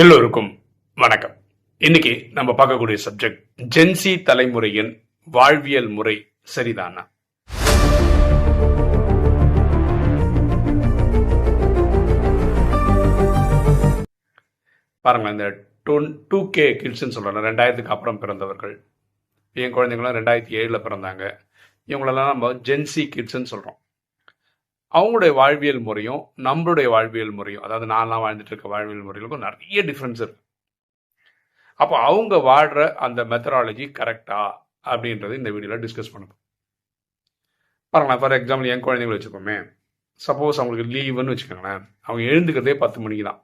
எல்லோருக்கும் வணக்கம். இன்னைக்கு நம்ம பார்க்கக்கூடிய சப்ஜெக்ட் ஜென்சி தலைமுறையின் வாழ்வியல் முறை சரிதானா? பாருங்க இந்த டொன் டூ கே கிட்ஸ்ன்னு சொல்கிறேன் ரெண்டாயிரத்துக்கு அப்புறம் பிறந்தவர்கள். என் குழந்தைங்களாம் ரெண்டாயிரத்தி ஏழில் பிறந்தாங்க. இவங்களெல்லாம் நம்ம ஜென்சி கிட்ஸ்ன்னு சொல்கிறோம் அவங்களுடைய வாழ்வியல் முறையும் நம்மளுடைய வாழ்வியல் முறையும் அதாவது நான்லாம் வாழ்ந்துட்டு இருக்க வாழ்வியல் முறைகளுக்கும் நிறைய டிஃப்ரென்ஸ் இருக்கு. அப்போ அவங்க வாழ்கிற அந்த மெத்தடாலஜி கரெக்டா அப்படின்றத இந்த வீடியோவில் டிஸ்கஸ் பண்ணுவோம் பாருங்களேன் ஃபார் எக்ஸாம்பிள் என் குழந்தைங்களை வச்சுக்கோமே. சப்போஸ் அவங்களுக்கு லீவுன்னு வச்சுக்கோங்களேன். அவங்க எழுந்துக்கிறதே பத்து மணிக்கு தான்.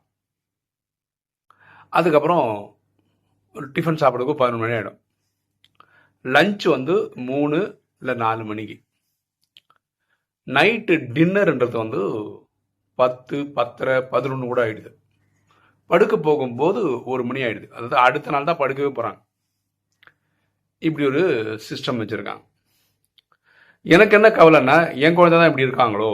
அதுக்கப்புறம் ஒரு டிஃபன் சாப்பிட்றதுக்கு பதினொன்று மணி ஆகிடும் லஞ்ச் வந்து மூணு இல்லை நாலு மணிக்கு. நைட்டு டின்னர்ன்றது வந்து பத்து பத்தரை பதினொன்று கூட ஆயிடுது. படுக்க போகும்போது ஒரு மணி ஆயிடுது. அதாவது அடுத்த நாள் தான் படுக்கவே போகிறாங்க இப்படி ஒரு சிஸ்டம் வச்சுருக்காங்க. எனக்கு என்ன கவலைன்னா என் குழந்தை தான் இப்படி இருக்காங்களோ?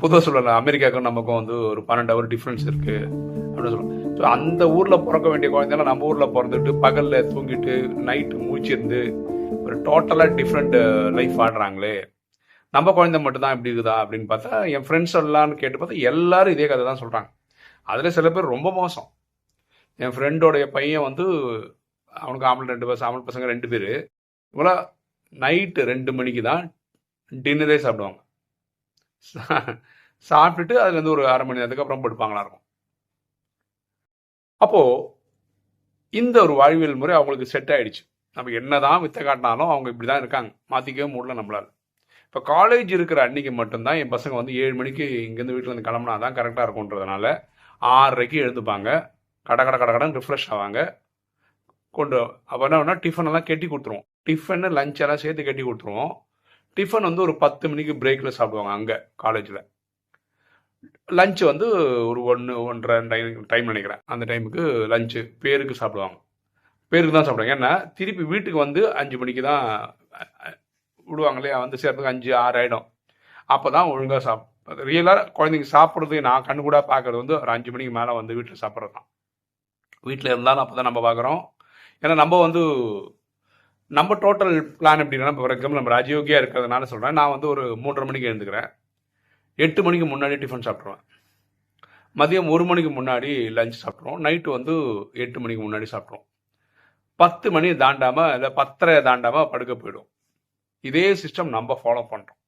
பொதுவாக சொல்லலாம் அமெரிக்காவுக்கும் நமக்கும் வந்து ஒரு பன்னெண்டு ஹவர் டிஃப்ரென்ஸ் இருக்குது அப்படின்னு சொல்லலாம் ஸோ அந்த ஊரில் பிறக்க வேண்டிய குழந்தைலாம் நம்ம ஊரில் பிறந்துட்டு பகலில் தூங்கிட்டு நைட்டு மூச்சிருந்து ஒரு டோட்டலாக டிஃப்ரெண்ட் லைஃப் ஆடுறாங்களே. நம்ம குழந்தை மட்டும்தான் இப்படி இருக்குதா அப்படின்னு பார்த்தா என் ஃப்ரெண்ட்ஸ் எல்லாம்னு கேட்டு பார்த்தா எல்லாரும் இதே கதை தான் சொல்கிறாங்க அதில் சில பேர் ரொம்ப மோசம். என் ஃப்ரெண்டோடைய பையன் வந்து அவனுக்கு ஆம்பளை ரெண்டு பசங்க ஆம்பளை பசங்க ரெண்டு பேர். இவ்வளோ நைட்டு ரெண்டு மணிக்கு தான் டின்னரே சாப்பிடுவாங்க. சாப்பிட்டுட்டு அதுலேருந்து ஒரு அரை மணி நேரத்துக்கு அப்புறம் படுப்பாங்களா இருக்கும். அப்போது இந்த ஒரு வாழ்வியல் முறை அவங்களுக்கு செட் ஆயிடுச்சு. நம்ம என்னதான் வித்த காட்டினாலும் அவங்க இப்படி தான் இருக்காங்க. மாற்றிக்கவே முடியல நம்மளால். இப்போ காலேஜ் இருக்கிற அன்றைக்கி மட்டும்தான் என் பசங்க வந்து ஏழு மணிக்கு இங்கேருந்து வீட்டிலேருந்து கிளம்புனா தான் கரெக்டாக இருக்கும்ன்றதுனால ஆறரைக்கு எழுந்துப்பாங்க. கட கட கட கடன் ரிஃப்ரெஷ் ஆவாங்க. கொண்டு அப்போ என்ன பண்ணால் டிஃபன் எல்லாம் கட்டி கொடுத்துருவோம். டிஃபனு லஞ்ச் எல்லாம் சேர்த்து கட்டி கொடுத்துருவோம். டிஃபன் வந்து ஒரு பத்து மணிக்கு பிரேக்கில் சாப்பிடுவாங்க அங்கே காலேஜில் லஞ்ச் வந்து ஒரு ஒன்று ஒன்றரை டைம் டைம் நினைக்கிறேன். அந்த டைமுக்கு லஞ்சு பேருக்கு சாப்பிடுவாங்க. பேருக்கு தான் சாப்பிடுவாங்க. ஏன்னா திருப்பி வீட்டுக்கு வந்து அஞ்சு மணிக்கு தான் விடுவாங்க இல்லையா வந்து சேர்றதுக்கு அஞ்சு ஆறு ஆகிடும் அப்போ தான் ஒழுங்காக சாப் ரியலாக குழந்தைங்க சாப்பிட்றது நான் கண்ணு கூட பார்க்கறது வந்து ஒரு அஞ்சு மணிக்கு மேலே வந்து வீட்டில் சாப்பிட்றது தான். வீட்டில் இருந்தாலும் அப்போ தான் நம்ம பார்க்குறோம். ஏன்னா நம்ம வந்து நம்ம டோட்டல் பிளான் எப்படின்னா ஃபார் எக்ஸாம்பிள் நம்ம ராஜயோகியாக இருக்கிறதுனால சொல்கிறேன் நான் வந்து ஒரு மூன்றரை மணிக்கு எழுந்துக்கிறேன். எட்டு மணிக்கு முன்னாடி டிஃபன் சாப்பிட்ருவேன் மதியம் ஒரு மணிக்கு முன்னாடி லஞ்ச் சாப்பிட்ருவோம் நைட்டு வந்து எட்டு மணிக்கு முன்னாடி சாப்பிட்ருவோம் பத்து மணி தாண்டாமல் இல்லை பத்தரை தாண்டாமல் படுக்க போயிடும். இதே சிஸ்டம் நம்ம ஃபாலோ பண்ணுறோம்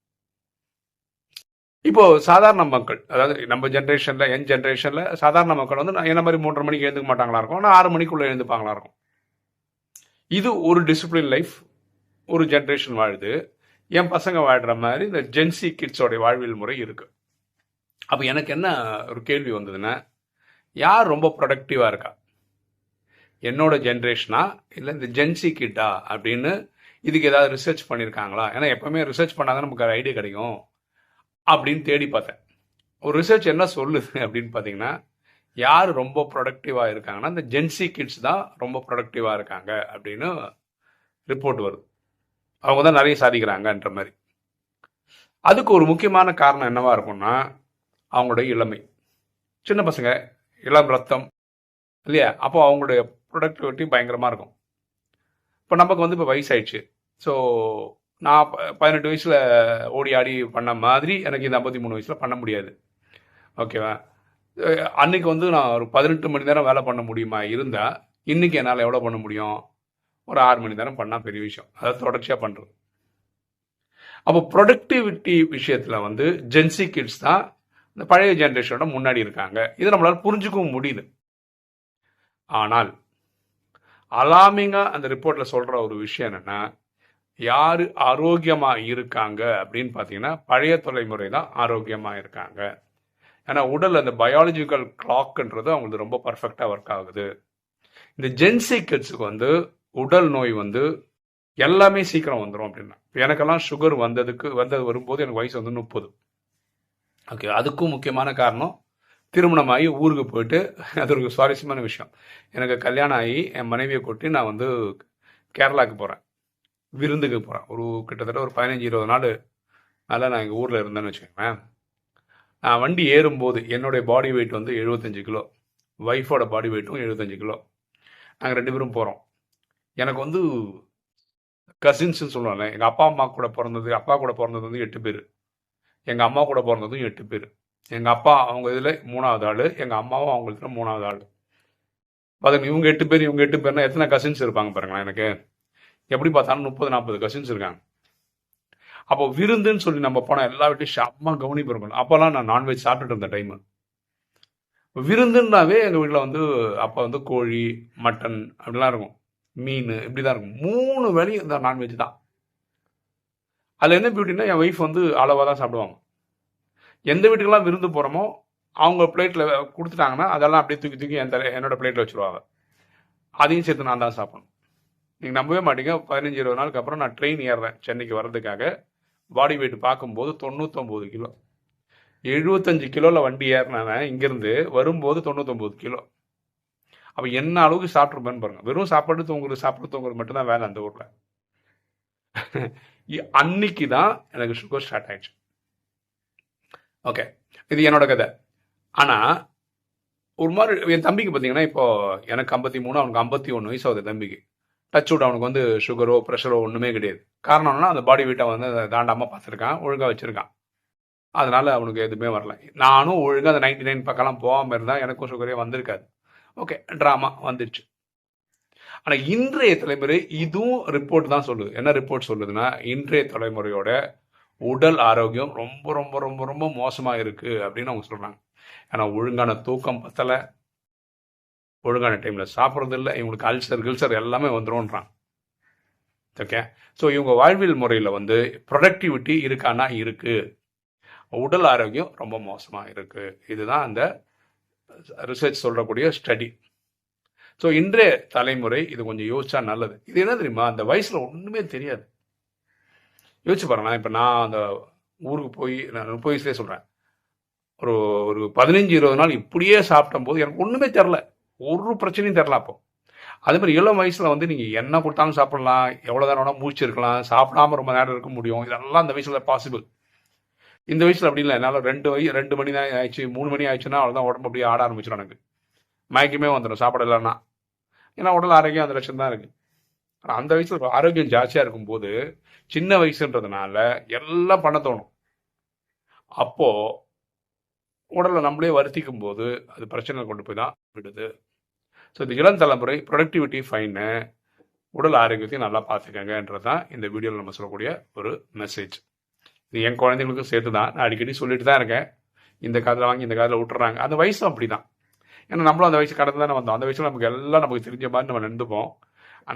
இப்போ சாதாரண மக்கள் அதாவது நம்ம ஜென்ரேஷனில் என் ஜென்ரேஷனில் சாதாரண மக்கள் வந்து நான் என்ன மாதிரி மூன்றரை மணிக்கு எழுந்துக்க மாட்டாங்களா இருக்கும்? ஆனால் ஆறு மணிக்குள்ளே எழுந்துப்பாங்களா இருக்கும்? இது ஒரு டிசிப்ளின் லைஃப் ஒரு ஜென்ரேஷன் வாழுது என் பசங்க வாழ்கிற மாதிரி இந்த ஜென்சி கிட்ஸோடைய வாழ்வியல் முறை இருக்கு. அப்போ எனக்கு என்ன ஒரு கேள்வி வந்ததுன்னா யார் ரொம்ப ப்ரொடக்டிவாக இருக்கா? என்னோட ஜென்ரேஷனா இல்லை இந்த ஜென்சி கிட்டா அப்படின்னு இதுக்கு ஏதாவது ரிசர்ச் பண்ணியிருக்காங்களா ஏன்னா எப்பவுமே ரிசர்ச் பண்ணாதான் நமக்கு ஐடியா கிடைக்கும். அப்படின்னு தேடி பார்த்தேன். ஒரு ரிசர்ச் என்ன சொல்லுது அப்படின்னு பார்த்தீங்கன்னா யார் ரொம்ப ப்ரொடக்டிவாக இருக்காங்கன்னா இந்த ஜென்சி கிட்ஸ் தான் ரொம்ப ப்ரொடக்டிவாக இருக்காங்க அப்படின்னு ரிப்போர்ட் வருது. அவங்க தான் நிறைய சாதிக்கிறாங்கன்ற மாதிரி. அதுக்கு ஒரு முக்கியமான காரணம் என்னவா இருக்கும்னா அவங்களுடைய இளமை. சின்ன பசங்க இளம் ரத்தம் இல்லையா? அப்போ அவங்களுடைய ப்ரொடக்டிவிட்டி பயங்கரமாக இருக்கும். இப்போ நமக்கு வந்து இப்போ வயசாயிடுச்சு. ஸோ நான் ப- பதினெட்டு வயசில் ஓடி ஆடி பண்ண மாதிரி எனக்கு இந்த ஐம்பத்தி மூணு வயசில் பண்ண முடியாது. ஓகேவா அன்றைக்கி அன்னைக்கு வந்து நான் ஒரு பதினெட்டு மணி நேரம் வேலை பண்ண முடியுமா இருந்தால் இன்றைக்கி என்னால் எவ்வளோ பண்ண முடியும்? ஒரு ஆறு மணி நேரம் பண்ணால் பெரிய விஷயம். அதாவது தொடர்ச்சியாக பண்ணுறது அப்போ ப்ரொடக்டிவிட்டி விஷயத்தில் வந்து ஜென்சி கிட்ஸ் தான் இந்த பழைய ஜென்ரேஷனோட முன்னாடி இருக்காங்க. இது நம்மளால் புரிஞ்சுக்கவும் முடியுது. ஆனால் அலாமிங்காக அந்த ரிப்போர்ட்டில் சொல்கிற ஒரு விஷயம் என்னென்னா யார் ஆரோக்கியமாக இருக்காங்க அப்படின்னு பார்த்தீங்கன்னா பழைய தொலைமுறை தான் ஆரோக்கியமாக இருக்காங்க. ஏன்னா உடல் அந்த பயாலஜிக்கல் கிளாக்ன்றது அவங்களுக்கு ரொம்ப பர்ஃபெக்டாக ஒர்க் ஆகுது. இந்த ஜென்சி கிட்ஸுக்கு வந்து உடல் நோய் வந்து எல்லாமே சீக்கிரம் வந்துடும் அப்படின்னா. எனக்கெல்லாம் சுகர் வந்ததுக்கு வந்தது வரும்போது எனக்கு வயசு வந்து முப்பது. ஓகே அதுக்கும் முக்கியமான காரணம் திருமணமாகி ஊருக்கு போயிட்டு அது ஒரு சுவாரஸ்யமான விஷயம். எனக்கு கல்யாணம் ஆகி என் மனைவியை கொட்டி நான் வந்து கேரளாவுக்கு போகிறேன் விருந்துக்கு போகிறேன் ஒரு கிட்டத்தட்ட ஒரு பதினஞ்சு இருபது நாள் அதில் நான் எங்கள் ஊரில் இருந்தேன்னு வச்சுக்கோங்களேன். நான் வண்டி ஏறும்போது என்னுடைய பாடி வெயிட் வந்து 75 கிலோ. ஒய்ஃபோட பாடி வெயிட்டும் எழுபத்தஞ்சு கிலோ. நாங்கள் ரெண்டு பேரும் போகிறோம் எனக்கு வந்து கசின்ஸ்ன்னு சொல்லுவாங்க எங்கள் அப்பா அம்மா கூட பிறந்தது அப்பா கூட பிறந்தது வந்து எட்டு பேர். எங்கள் அம்மா கூட பிறந்ததும் எட்டு பேர். எங்கள் அப்பா அவங்க இதில் மூணாவது ஆள் எங்கள் அம்மாவும் அவங்க இதில் மூணாவது ஆள். பாருங்க இவங்க எட்டு பேர் இவங்க எட்டு பேர்னா எத்தனை கசின்ஸ் இருப்பாங்க பாருங்களேன் எனக்கு. எப்படி பார்த்தாலும் முப்பது நாற்பது கசின்ஸ் இருக்காங்க. அப்போ விருந்துன்னு சொல்லி நம்ம போனால் எல்லா வீட்டையும் செம்ம கவனிப்பு அப்போல்லாம் நான் நான்வெஜ் சாப்பிட்டுட்டு இருந்த டைமு விருந்துன்னாவே எங்கள் வீட்டில் வந்து அப்போ வந்து கோழி மட்டன் அப்படிலாம் இருக்கும். மீன் இப்படி தான் இருக்கும். மூணு வேலையும் இந்த நான்வெஜ் தான். அதில் என்ன பியூட்டின்னா என் ஒய்ஃப் வந்து அளவாக தான் சாப்பிடுவாங்க. எந்த வீட்டுக்கெல்லாம் விருந்து போகிறோமோ அவங்க பிளேட்டில் கொடுத்துட்டாங்கன்னா அதெல்லாம் அப்படியே தூக்கி தூக்கி என் தலை என்னோட பிளேட்டில் வச்சுருவாங்க. அதையும் சேர்த்து நான் தான் சாப்பிடணும். நீங்கள் நம்பவே மாட்டீங்க. பதினஞ்சு இருபது நாளுக்கு அப்புறம் நான் ட்ரெயின் ஏறுறேன் சென்னைக்கு வர்றதுக்காக. பாடி வெயிட் பார்க்கும்போது தொண்ணூத்தொம்பது கிலோ. எழுபத்தஞ்சு கிலோவில் வண்டி ஏறினவன் இங்கேருந்து. வரும்போது தொண்ணூத்தொம்பது கிலோ. அப்போ என்ன அளவுக்கு சாப்பிட்ருப்பேன்னு பாருங்க. வெறும் சாப்பாடு தூங்குறது சாப்பிட்டு தூங்குறது மட்டும்தான் வேலை அந்த ஊரில். அன்னைக்கு தான் எனக்கு சுகர் ஸ்டார்ட் ஆயிடுச்சு. ஓகே இது என்னோட கதை. ஆனால் ஒரு மாதிரி என் தம்பிக்கு பார்த்தீங்கன்னா இப்போ எனக்கு ஐம்பத்தி மூணு அவனுக்கு ஐம்பத்தி ஒன்று வயசு ஆகுது தம்பிக்கு. டச் விட் அவனுக்கு வந்து சுகரோ ப்ரெஷரோ ஒன்றுமே கிடையாது. காரணம்னா அந்த பாடி வெயிட்டை வந்து அதை தாண்டாமல் பார்த்துருக்கான் ஒழுங்காக வச்சுருக்கான். அதனால் அவனுக்கு எதுவுமே வரல. நானும் ஒழுங்காக அந்த நைன்டி நைன் பக்கம்லாம் போகாமல் இருந்தால் எனக்கும் சுகரே வந்திருக்காது. ஓகே ட்ராமா வந்துடுச்சு ஆனால் இன்றைய தலைமுறை இதுவும் ரிப்போர்ட் தான் சொல்லுது. என்ன ரிப்போர்ட் சொல்லுதுன்னா இன்றைய தலைமுறையோட உடல் ஆரோக்கியம் ரொம்ப ரொம்ப ரொம்ப ரொம்ப மோசமாக இருக்குது அப்படின்னு அவங்க சொல்கிறாங்க ஏன்னா ஒழுங்கான தூக்கம் பத்தலை. ஒழுங்கான டைமில் சாப்பிட்றது இல்லை இவங்களுக்கு அல்சர் கில்சர் எல்லாமே வந்துடும்ன்றான் ஓகே ஸோ இவங்க வாழ்வியல் முறையில் வந்து ப்ரொடக்டிவிட்டி இருக்கானா? இருக்குது உடல் ஆரோக்கியம் ரொம்ப மோசமாக இருக்குது இதுதான் அந்த ரிசர்ச் சொல்கிறக்கூடிய ஸ்டடி ஸோ இன்றைய தலைமுறை இது கொஞ்சம் யோசிச்சா நல்லது. இது என்ன தெரியுமா? அந்த வயசில் ஒன்றுமே தெரியாது. யோசிச்சு பாருங்களேன் இப்போ நான் அந்த ஊருக்கு போய் நான் முப்பது வயசுலேயே சொல்கிறேன் ஒரு ஒரு பதினஞ்சு இருபது நாள் இப்படியே சாப்பிட்டும் போது எனக்கு ஒன்றுமே தெரில ஒரு பிரச்சனையும் தெரில அப்போ. அதே மாதிரி இளம் வயசில் வந்து நீங்கள் என்ன கொடுத்தாலும் சாப்பிடலாம் எவ்வளோ நேரம் வேணால் மூச்சு இருக்கலாம் சாப்பிடாம ரொம்ப நேரம் இருக்க முடியும். இதெல்லாம் அந்த வயசில் பாசிபிள் இந்த வயசில் அப்படி இல்லை. என்னால் ரெண்டு வயசு ரெண்டு மணி தான் ஆயிடுச்சு மூணு மணி ஆயிடுச்சுன்னா அவ்வளோதான் உடம்பு அப்படியே ஆட ஆரம்பிச்சிடும் எனக்கு. மயக்கமே வந்துடும் சாப்பாடு இல்லைன்னா. ஏன்னா உடல் ஆரோக்கியம் அந்த லட்சம் தான் இருக்குது ஆனால் அந்த வயசில் ஆரோக்கியம் ஜாஸ்தியாக இருக்கும்போது சின்ன வயசுன்றதுனால எல்லாம் பண்ண தோணும். அப்போது உடலை நம்மளே வருத்திக்கும் போது அது பிரச்சனை கொண்டு போய் தான் விடுது. ஸோ இந்த இளம் தலைமுறை ப்ரொடக்டிவிட்டி ஃபைனு உடல் ஆரோக்கியத்தையும் நல்லா பார்த்துக்கங்கன்றது தான் இந்த வீடியோவில் நம்ம சொல்லக்கூடிய ஒரு மெசேஜ் இது என் குழந்தைங்களுக்கும் சேர்த்து தான் நான் அடிக்கடி சொல்லிட்டு தான் இருக்கேன். இந்த காதில் வாங்கி இந்த காதில் விட்டுறாங்க அந்த வயசும் அப்படி தான் ஏன்னா நம்மளும் அந்த வயசு கடந்து தானே வந்தோம். அந்த வயசில் நமக்கு எல்லாம் நமக்கு தெரிஞ்ச மாதிரி நம்ம நின்றுப்போம்.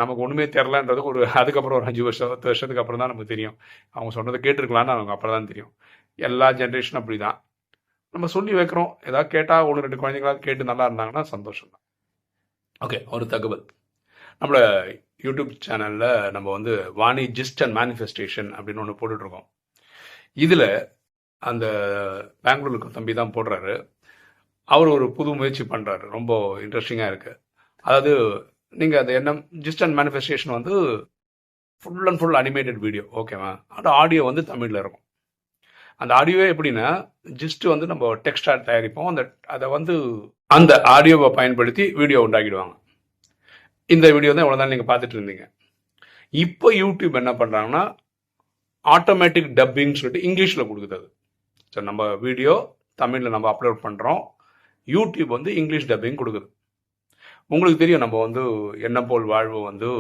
நமக்கு ஒன்றுமே தெரிலன்றது ஒரு அதுக்கப்புறம் ஒரு அஞ்சு வருஷம் பத்து வருஷத்துக்கு அப்புறம் தான் நமக்கு தெரியும். அவங்க சொன்னதை கேட்டிருக்கலான்னு நமக்கு அப்புறம் தான் தெரியும். எல்லா ஜென்ரேஷனும் அப்படி தான் நம்ம சொல்லி வைக்கிறோம். ஏதாவது கேட்டால் ஒன்று ரெண்டு குழந்தைங்களாவது கேட்டு நல்லா இருந்தாங்கன்னா சந்தோஷம் தான் ஓகே ஒரு தகவல். நம்மளோட யூடியூப் சேனலில் நம்ம வந்து வாணி ஜிஸ்ட் அண்ட் மேனிஃபெஸ்டேஷன் அப்படின்னு ஒன்று போட்டுட்ருக்கோம். இதில் அந்த பெங்களூருக்கு தம்பி தான் போடுறாரு. அவர் ஒரு புது முயற்சி பண்ணுறாரு ரொம்ப இன்ட்ரெஸ்டிங்காக இருக்குது அதாவது நீங்கள் அந்த எண்ணம் ஜிஸ்ட் அண்ட் மேனிஃபெஸ்டேஷன் வந்து full and full animated video ஓகேவா அந்த ஆடியோ வந்து தமிழில் இருக்கும். அந்த ஆடியோவே எப்படின்னா ஜிஸ்ட் வந்து நம்ம டெக்ஸ்டாக தயாரிப்போம். அந்த அதை வந்து அந்த ஆடியோவை பயன்படுத்தி வீடியோ உண்டாக்கிடுவாங்க. இந்த வீடியோ தான் இவ்வளோ தான் நீங்கள் பார்த்துட்டு இருந்தீங்க. இப்போ யூடியூப் என்ன பண்ணுறாங்கன்னா ஆட்டோமேட்டிக் டப்பிங்னு சொல்லிட்டு இங்கிலீஷில் கொடுக்குது ஸோ நம்ம வீடியோ தமிழில் நம்ம அப்லோட் பண்ணுறோம் யூடியூப் வந்து இங்கிலீஷ் டப்பிங் கொடுக்குது. உங்களுக்கு தெரியும் நம்ம வந்து என்ன போல் வாழ்வு வந்து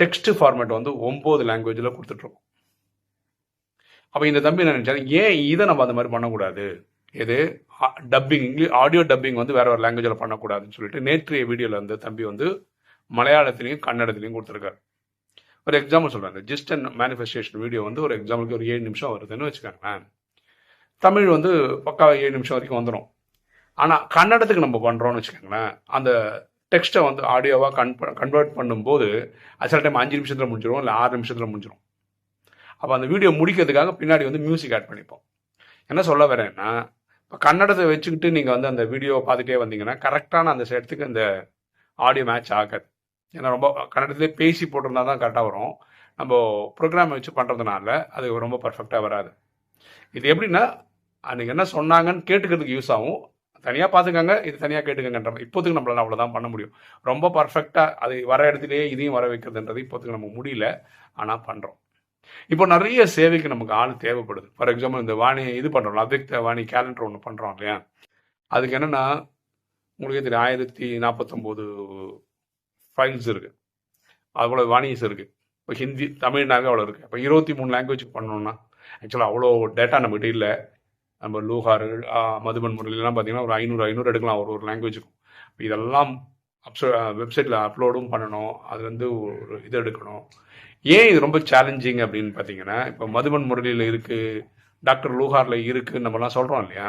டெக்ஸ்ட் ஃபார்மேட் வந்து ஒம்பது லாங்குவேஜில் கொடுத்துட்ருக்கோம் அப்போ இந்த தம்பி நான் நினச்சாரு? ஏன் இதை நம்ம அந்த மாதிரி பண்ணக்கூடாது? எது டப்பிங் இங்கிலீஷ் ஆடியோ டப்பிங் வந்து வேற ஒரு லாங்குவேஜில் பண்ணக்கூடாதுன்னு சொல்லிட்டு நேற்றைய வீடியோவில் வந்து தம்பி வந்து மலையாளத்துலேயும் கன்னடத்துலையும் கொடுத்துருக்காரு. ஒரு எக்ஸாம்பிள் சொல்கிறாங்க இந்த ஜிஸ்ட் அண்ட் மேனிஃபெஸ்டேஷன் வீடியோ வந்து ஒரு எக்ஸாம்பிளுக்கு ஒரு ஏழு நிமிஷம் வருதுன்னு வச்சுக்கோங்களேன். தமிழ் வந்து பக்கா ஏழு நிமிஷம் வரைக்கும் வந்துடும் ஆனால் கன்னடத்துக்கு நம்ம பண்ணுறோம்னு வச்சுக்கோங்களேன். அந்த டெக்ஸ்ட்டை வந்து ஆடியோவாக கன் கன்வெர்ட் பண்ணும்போது அது சில டைம் அஞ்சு நிமிஷத்தில் முடிஞ்சிடும் இல்லை ஆறு நிமிஷத்தில் முடிஞ்சிடும் அப்போ அந்த வீடியோ முடிக்கிறதுக்காக பின்னாடி வந்து மியூசிக் ஆட் பண்ணிப்போம். என்ன சொல்ல வரேன்னா இப்போ கன்னடத்தை வச்சுக்கிட்டு நீங்கள் வந்து அந்த வீடியோ பார்த்துட்டே வந்தீங்கன்னா கரெக்டான அந்த இடத்துக்கு அந்த ஆடியோ மேட்ச் ஆகாது. ஏன்னா ரொம்ப கன்னடத்திலே பேசி போட்டிருந்தா தான் கரெக்டாக வரும். நம்ம ப்ரோக்ராம் வச்சு பண்ணுறதுனால அது ரொம்ப பர்ஃபெக்டாக வராது. இது எப்படின்னா அன்றைக்கி என்ன சொன்னாங்கன்னு கேட்டுக்கிறதுக்கு யூஸ் ஆகும். தனியாக பார்த்துக்கங்க இது தனியாக கேட்டுக்கங்கன்ற இப்போதுக்கு நம்மளால் அவ்வளோதான் பண்ண முடியும். ரொம்ப பர்ஃபெக்டாக அது வர இடத்துலையே இதையும் வர வைக்கிறதுன்றது இப்போதுக்கு நம்ம முடியல. ஆனால் பண்ணுறோம் இப்போ நிறைய சேவைக்கு நமக்கு ஆள் தேவைப்படுது. ஃபார் எக்ஸாம்பிள் இந்த வாணி இது பண்ணுறோம் அவ்யக்த வாணி கேலண்டர் ஒன்று பண்ணுறோம் இல்லையா? அதுக்கு என்னென்னா உங்களுக்கே தெரியும் ஆயிரத்தி நாற்பத்தொம்போது ஃபைல்ஸ் இருக்குது அவ்வளோ வாணிஸ் இருக்குது இப்போ ஹிந்தி தமிழ்னாவே அவ்வளோ இருக்குது இப்போ இருபத்தி மூணு லாங்குவேஜ் பண்ணோம்னா ஆக்சுவலாக அவ்வளோ டேட்டா நம்மகிட்ட இல்லை. நம்ம லூஹார் மதுபன் முறையிலலாம் பார்த்தீங்கன்னா ஒரு ஐநூறு ஐநூறு எடுக்கலாம் ஒரு ஒரு லாங்குவேஜுக்கும் இதெல்லாம் அப்ச வெப்சைட்டில் அப்லோடும் பண்ணணும். அதுலேருந்து ஒரு இது எடுக்கணும். ஏன் இது ரொம்ப சேலஞ்சிங் அப்படின்னு பார்த்தீங்கன்னா இப்போ மதுபன் முரளியில் இருக்குது டாக்டர் லூஹாரில் இருக்குன்னு நம்மலாம் சொல்கிறோம் இல்லையா?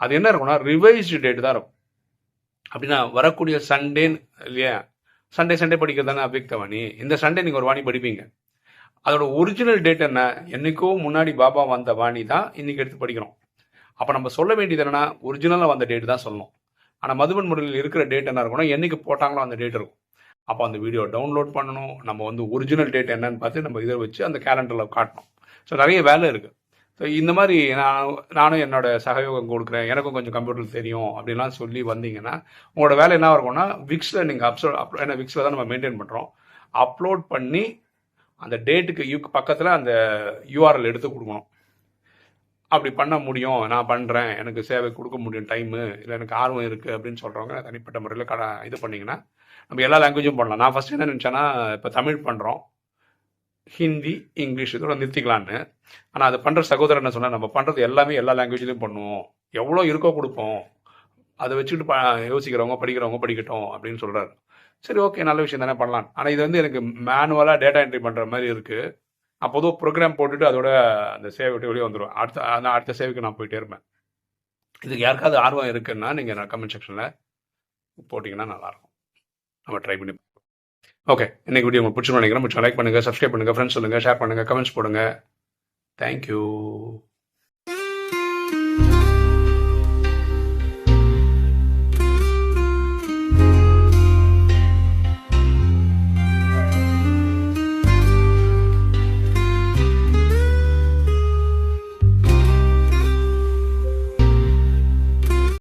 அது என்ன இருக்கும்னா ரிவைஸ்டு டேட் தான் இருக்கும். அப்படின்னா வரக்கூடிய சண்டேன்னு இல்லையா? சண்டே சண்டே படிக்கிறது தானே அபியக்தவாணி இந்த சண்டே நீங்கள் ஒரு வாணி படிப்பீங்க. அதோட ஒரிஜினல் டேட் என்ன? என்னைக்கோ முன்னாடி பாபா வந்த வாணி தான் இன்னைக்கு எடுத்து படிக்கிறோம். அப்போ நம்ம சொல்ல வேண்டியது என்னன்னா ஒரிஜினலாக வந்த டேட் தான் சொல்லணும். ஆனால் மதுபன் முறையில் இருக்கிற டேட் என்ன இருக்கும்னா என்னைக்கு போட்டாங்களோ அந்த டேட் இருக்கும். அப்போ அந்த வீடியோ டவுன்லோட் பண்ணணும். நம்ம வந்து ஒரிஜினல் டேட் என்னன்னு பார்த்து நம்ம இதை வச்சு அந்த கேலண்டரில் காட்டணும். ஸோ நிறைய வேலை இருக்குது ஸோ இந்த மாதிரி நான் நானும் என்னோட சகயோகம் கொடுக்குறேன். எனக்கும் கொஞ்சம் கம்ப்யூட்டர் தெரியும் அப்படின்லாம் சொல்லி வந்தீங்கன்னா உங்களோட வேலை என்ன இருக்கும்னா விக்ஸில் நீங்கள் அப்சோ அப்லோ ஏன்னா விக்ஸில் தான் நம்ம மெயின்டைன் பண்ணுறோம் அப்லோட் பண்ணி அந்த டேட்டுக்கு யூ பக்கத்தில் அந்த யூஆர்எல் எடுத்து கொடுக்கணும். அப்படி பண்ண முடியும் நான் பண்ணுறேன் எனக்கு சேவை கொடுக்க முடியும் டைமு இல்லை எனக்கு ஆர்வம் இருக்குது அப்படின்னு சொல்கிறவங்க தனிப்பட்ட முறையில் கட இது பண்ணிங்கன்னா நம்ம எல்லா லாங்குவேஜும் பண்ணலாம். நான் ஃபஸ்ட் என்ன நினச்சேன்னா இப்போ தமிழ் பண்ணுறோம் ஹிந்தி இங்கிலீஷ் இதோட நிறுத்திக்கலான்னு ஆனால் அது பண்ணுற சகோதரர் என்ன சொன்னால் நம்ம பண்ணுறது எல்லாமே எல்லா லாங்குவேஜ்லையும் பண்ணுவோம். எவ்வளோ இருக்கோ கொடுப்போம். அதை வச்சுக்கிட்டு ப யோசிக்கிறவங்க படிக்கிறவங்க படிக்கட்டும் அப்படின்னு சொல்கிறார் சரி ஓகே நல்ல விஷயம் தானே பண்ணலாம். ஆனால் இது வந்து எனக்கு மேனுவலாக டேட்டா என்ட்ரி பண்ணுற மாதிரி இருக்குது அப்போதோ ப்ரோக்ராம் போட்டுட்டு அதோட அந்த சேவை விட்டு வெளியே வந்துடுவேன் அடுத்த நான் அடுத்த சேவைக்கு நான் போயிட்டே இருப்பேன். இதுக்கு யாருக்காவது ஆர்வம் இருக்குன்னா நீங்கள் நான் கமெண்ட் செக்ஷனில் போட்டிங்கன்னா நல்லாயிருக்கும். நம்ம ட்ரை பண்ணி ஓகே இன்னைக்கு வீடியோ உங்களுக்கு பிடிச்சிருன்னு நினைக்கிறேன். பிடிச்சா லைக் பண்ணுங்கள் சப்ஸ்கிரைப் பண்ணுங்கள் ஃப்ரெண்ட்ஸ் சொல்லுங்கள் ஷேர் பண்ணுங்கள் கமெண்ட்ஸ் போடுங்க. தேங்க்யூ